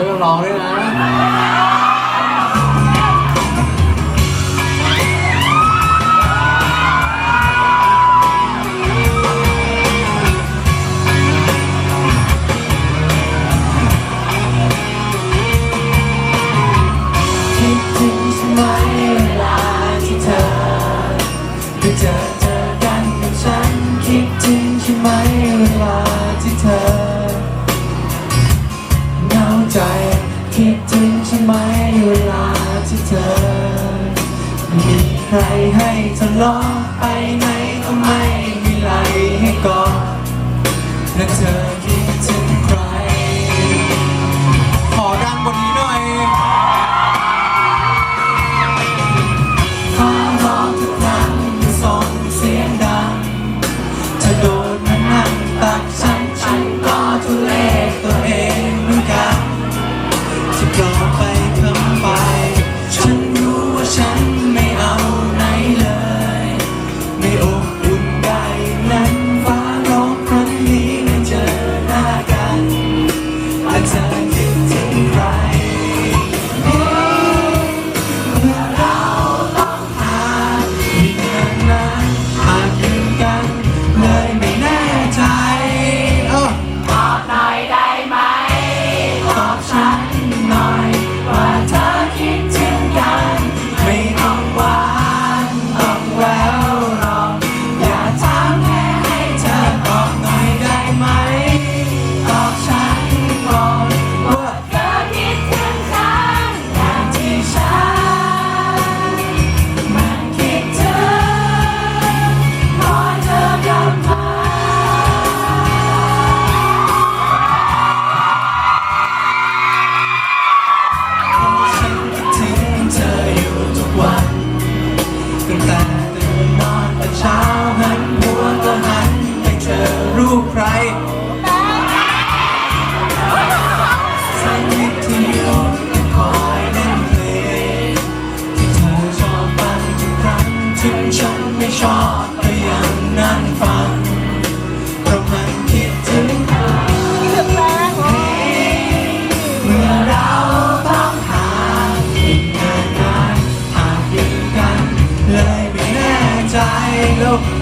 ช่วยร้องด้วยนะคิงฉันไหมเวลาที่เธอได้เจอเจอกันกับฉันคิดถึงใช่ไหมเวล ใครให้ทะเลาะไปไหน time รูปใครสักนิดที่เราคอยเล่นเลงที่เธอชอบฟังทุกครั้งถึงฉันไม่ชอบก็ยังนั่งฟังเพราะมันคิดถึงเธอเมื่อเราต้องห่างอีกนานๆากอยู่กันเลยไม่แน่ใจลบ